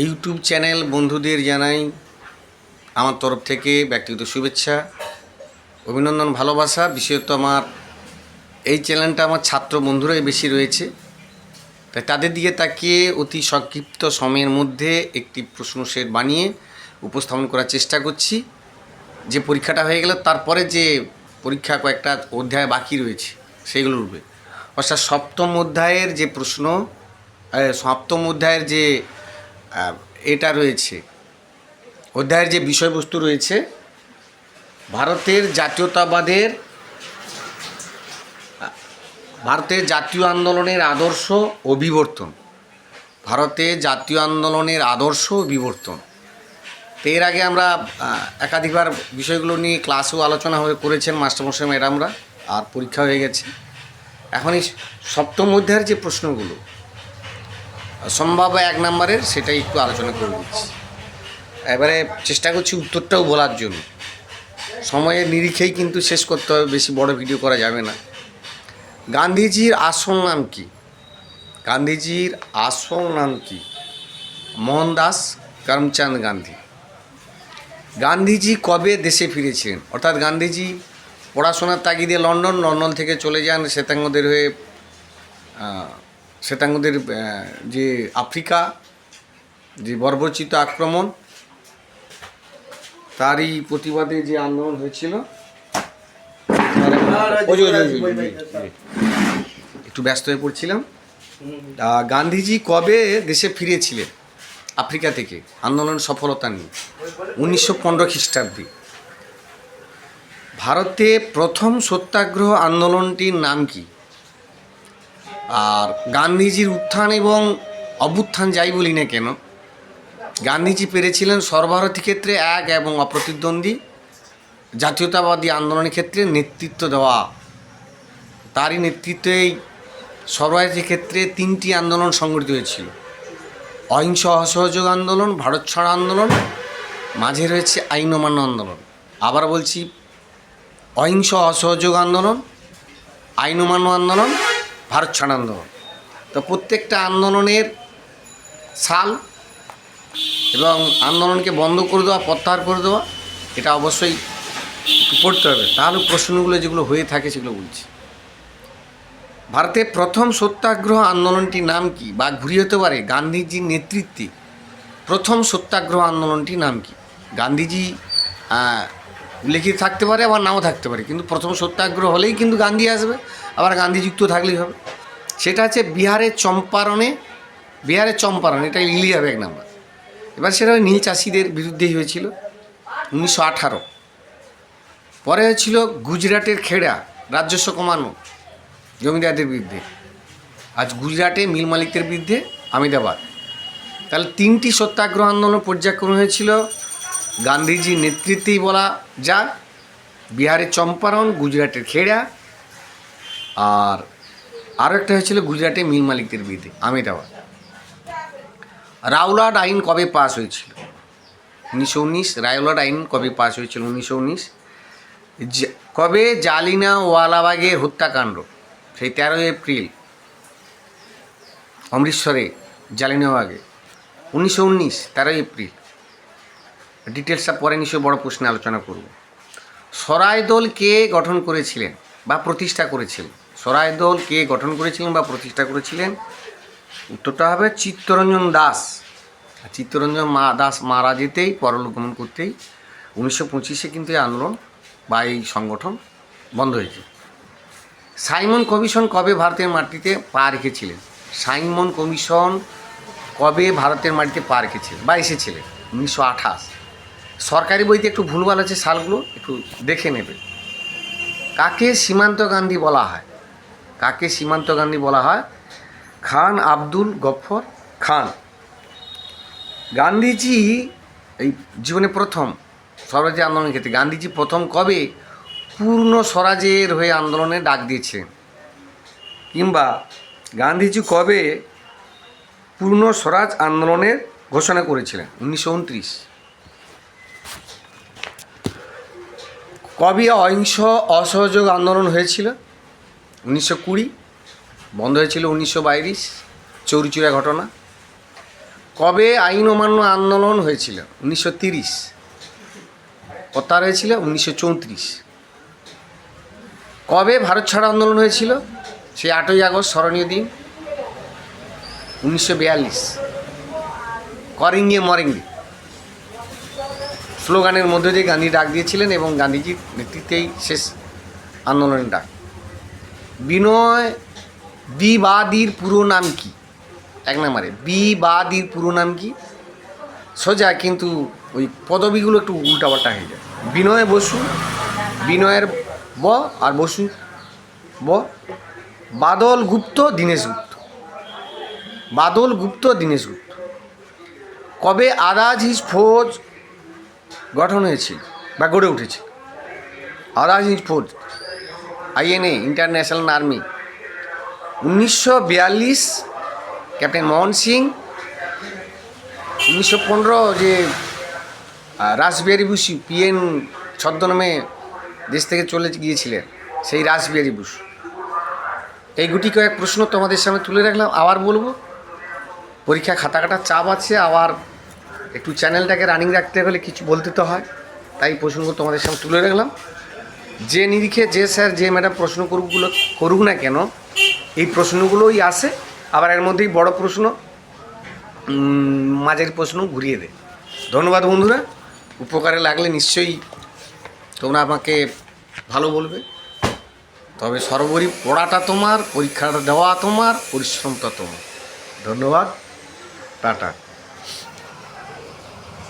YouTube channel বন্ধুদের জানাই আমার তরফ থেকে ব্যক্তিগত শুভেচ্ছা, অভিনন্দন, ভালোবাসা। বিশেষত আমার এই চ্যানেলটা আমার ছাত্র বন্ধুরাই বেশি রয়েছে। তাই তাদের দিকে তাকিয়ে অতি সংক্ষিপ্ত সময়ের মধ্যে একটি প্রশ্ন সেট বানিয়ে উপস্থাপন করার চেষ্টা করছি। যে পরীক্ষাটা হয়ে গেল, তারপরে যে পরীক্ষা কয়েকটা অধ্যায় বাকি রয়েছে, সেগুলো উঠবে। অর্থাৎ সপ্তম অধ্যায়ের যে প্রশ্ন সপ্তম অধ্যায়ের যে এটা রয়েছে। অধ্যায়ের যে বিষয়বস্তু রয়েছে, ভারতের জাতীয়তাবাদের, ভারতের জাতীয় আন্দোলনের আদর্শ ও বিবর্তন ভারতে জাতীয় আন্দোলনের আদর্শ ও বিবর্তন। তো এর আগে আমরা একাধিকবার বিষয়গুলো নিয়ে ক্লাসেও আলোচনা হয়ে করেছেন মাস্টারমশাই ম্যাডামরা, আর পরীক্ষা হয়ে গেছে। এখন এই সপ্তম অধ্যায়ের যে প্রশ্নগুলো সম্ভাব্য এক নম্বরের সেটাই একটু আলোচনা করে দিচ্ছি এবারে চেষ্টা করছি উত্তরটাও বলার জন্য। সময়ের নিরিখেই কিন্তু শেষ করতে হবে, বেশি বড় ভিডিও করা যাবে না। গান্ধীজির আসল নাম কি? গান্ধীজির আসল নাম কি? মোহনদাস করমচাঁদ গান্ধী। গান্ধীজি কবে দেশে ফিরেছিলেন? অর্থাৎ গান্ধীজি পড়াশোনার তাগিদে লন্ডন লন্ডন থেকে চলে যান শ্বেতাঙ্গদের হয়ে শ্বেতাঙ্গদের যে আফ্রিকা যে বর্বরচিত আক্রমণ তারই প্রতিবাদে যে আন্দোলন হয়েছিল ওই যে, ওই যে, ওই যে, ওই যে, ওই যে। একটু ব্যস্ত হয়ে পড়ছিলাম। গান্ধীজি কবে দেশে ফিরেছিলেন? আফ্রিকা থেকে আন্দোলন সফলতা নিয়ে উনিশশো পনেরো খ্রিস্টাব্দে। ভারতে প্রথম সত্যাগ্রহ আন্দোলনটির নাম কি? আর গান্ধীজির উত্থান এবং অভ্যুত্থান যাই বলি না কেন, গান্ধীজি পেরেছিলেন সর্বভারতী ক্ষেত্রে এক এবং অপ্রতিদ্বন্দ্বী, জাতীয়তাবাদী আন্দোলনের ক্ষেত্রে নেতৃত্ব দেওয়া। তারই নেতৃত্বেই সর্বভারতী ক্ষেত্রে তিনটি আন্দোলন সংগঠিত হয়েছিল। অহিংস অসহযোগ আন্দোলন, ভারত ছাড় আন্দোলন, মাঝে রয়েছে আইন অমান্য আন্দোলন। আবার বলছি, অহিংস অসহযোগ আন্দোলন আইন অমান্য আন্দোলন ভারত ছাড় আন্দোলন তো প্রত্যেকটা আন্দোলনের সাল এবং আন্দোলনকে বন্ধ করে দেওয়া, প্রত্যাহার করে দেওয়া, এটা অবশ্যই পড়তে হবে। তাহলে প্রশ্নগুলো যেগুলো হয়ে থাকে সেগুলো বলছি। ভারতে প্রথম সত্যাগ্রহ আন্দোলনটির নাম কি বা ঘুরিয়ে হতে পারে গান্ধীজির নেতৃত্বে? প্রথম সত্যাগ্রহ আন্দোলনটির নাম কি? গান্ধীজি লিখিত থাকতে পারে, আবার নাও থাকতে পারে। কিন্তু প্রথম সত্যাগ্রহ হলেই কিন্তু গান্ধী আসবে, আবার গান্ধী যুক্ত থাকলেই হবে। সেটা হচ্ছে বিহারের চম্পারণে বিহারের চম্পারণ, এটা লিলি হবে এক নাম্বার। এবার সেটা নীল চাষিদের বিরুদ্ধেই হয়েছিল, উনিশশো আঠারো। পরে হয়েছিল গুজরাটের খেড়া, রাজস্ব কমানো, জমিদারদের বিরুদ্ধে। আজ গুজরাটে মিল মালিকদের বিরুদ্ধে আমিদাবাদ। তাহলে তিনটি সত্যাগ্রহ আন্দোলন পর্যায়ক্রমে হয়েছিল গান্ধীজির নেতৃত্বেই বলা যাক। বিহারের চম্পারণ, গুজরাটের খেড়া। আর আরও একটা হয়েছিল গুজরাটে মিল মালিকদের বিরুদ্ধে, আমেদাবাদ। রাওলাট আইন কবে পাস হয়েছিল? উনিশশো উনিশ রাওলাট আইন কবে পাস হয়েছিল উনিশশো উনিশ? কবে জালিনা ওয়ালাবাগের হত্যাকাণ্ড? সেই তেরোই এপ্রিল, অমৃতসরে জালিনাওয়াগে উনিশশো উনিশ, তেরোই এপ্রিল। ডিটেলসটা পরে নিশ্চয়ই বড় প্রশ্নে আলোচনা করব। সরাই দল কে গঠন করেছিলেন বা প্রতিষ্ঠা করেছিলেন সরাই দল কে গঠন করেছিলেন বা প্রতিষ্ঠা করেছিলেন? উত্তরটা হবে চিত্তরঞ্জন দাস। চিত্তরঞ্জন মা দাস মারা যেতেই, পরলোক গমন করতেই উনিশশো পঁচিশে কিন্তু এই আন্দোলন বা এই সংগঠন বন্ধ হয়েছে। সাইমন কমিশন কবে ভারতের মাটিতে পা রেখেছিলেন? সাইমন কমিশন কবে ভারতের মাটিতে পা রেখেছিলেন বা এসেছিলেন? উনিশশো আঠাশ। সরকারি বইতে একটু ভুলভাল আছে সালগুলো, একটু দেখে নেবে। কাকে সীমান্ত গান্ধী বলা হয়? কাকে সীমান্ত গান্ধী বলা হয়? খান আব্দুল গফর খান। গান্ধীজি এই জীবনে প্রথম স্বরাজ্য আন্দোলনের ক্ষেত্রে, গান্ধীজি প্রথম কবে পূর্ণ স্বরাজের হয়ে আন্দোলনে ডাক দিয়েছিলেন? কিংবা গান্ধীজি কবে পূর্ণ স্বরাজ আন্দোলনের ঘোষণা করেছিলেন? উনিশশো উনত্রিশ। কবে অহিংস অসহযোগ আন্দোলন হয়েছিল? উনিশশো কুড়ি, বন্ধ হয়েছিল উনিশশো বাইশ চৌরিচুরা ঘটনা। কবে আইন অমান্য আন্দোলন হয়েছিল? উনিশশো তিরিশ কতার হয়েছিল উনিশশো চৌত্রিশ। কবে ভারত ছাড়ো আন্দোলন হয়েছিল? সেই আটই আগস্ট, স্মরণীয় দিন, উনিশশো বিয়াল্লিশ। করেঙ্গে মরেঙ্গে। স্লোগানের মধ্যে দিয়ে গান্ধী ডাক দিয়েছিলেন এবং গান্ধীজির নেতৃত্বেই শেষ আন্দোলনের ডাক। বিনয় বিবাদীর পুরো নাম কি? এক নম্বরে, বিবাদীর পুরো নাম কি? সোজা কিন্তু ওই পদবিগুলো একটু উল্টাপাল্টা হয়ে যায়। বিনয় বসু, বিনয়ের ব আর বসু, ব। বাদল গুপ্ত, দীনেশ গুপ্ত। বাদল গুপ্ত, দীনেশ গুপ্ত। কবে আদাজ হিজ ফৌজ গঠন হয়েছে বা গড়ে উঠেছিল আদাজ হিজ ফৌজ আইএনএ, ইন্টারন্যাশনাল আর্মি। উনিশশো বিয়াল্লিশ, ক্যাপ্টেন মোহন সিং। উনিশশো পনেরো যে রাসবিহারী বসু পিএন ছদ্মনামে দেশ থেকে চলে গিয়েছিলেন, সেই রাসবিহারী বসু এই গুটি কয়েক প্রশ্ন তোমাদের সামনে তুলে রাখলাম। আবার বলব পরীক্ষা খাতা কাটার চাপ আছে, আবার একটু চ্যানেলটাকে রানিং রাখতে হলে কিছু বলতে তো হয়। তাই প্রশ্নগুলো তোমাদের সামনে তুলে রাখলাম। যে নিরিখে যে স্যার যে ম্যাডাম প্রশ্ন করুকগুলো করুক না কেন, এই প্রশ্নগুলোই আসে। আবার এর মধ্যেই বড় প্রশ্ন মাঝের প্রশ্ন ঘুরিয়ে দেয় ধন্যবাদ বন্ধুরা। উপকারে লাগলে নিশ্চয়ই তোমরা আমাকে ভালো বলবে। তবে সর্বোপরি পড়াটা তোমার, পরীক্ষাটা দেওয়া তোমার, পরিশ্রমটা তোমার। ধন্যবাদ। টাটা।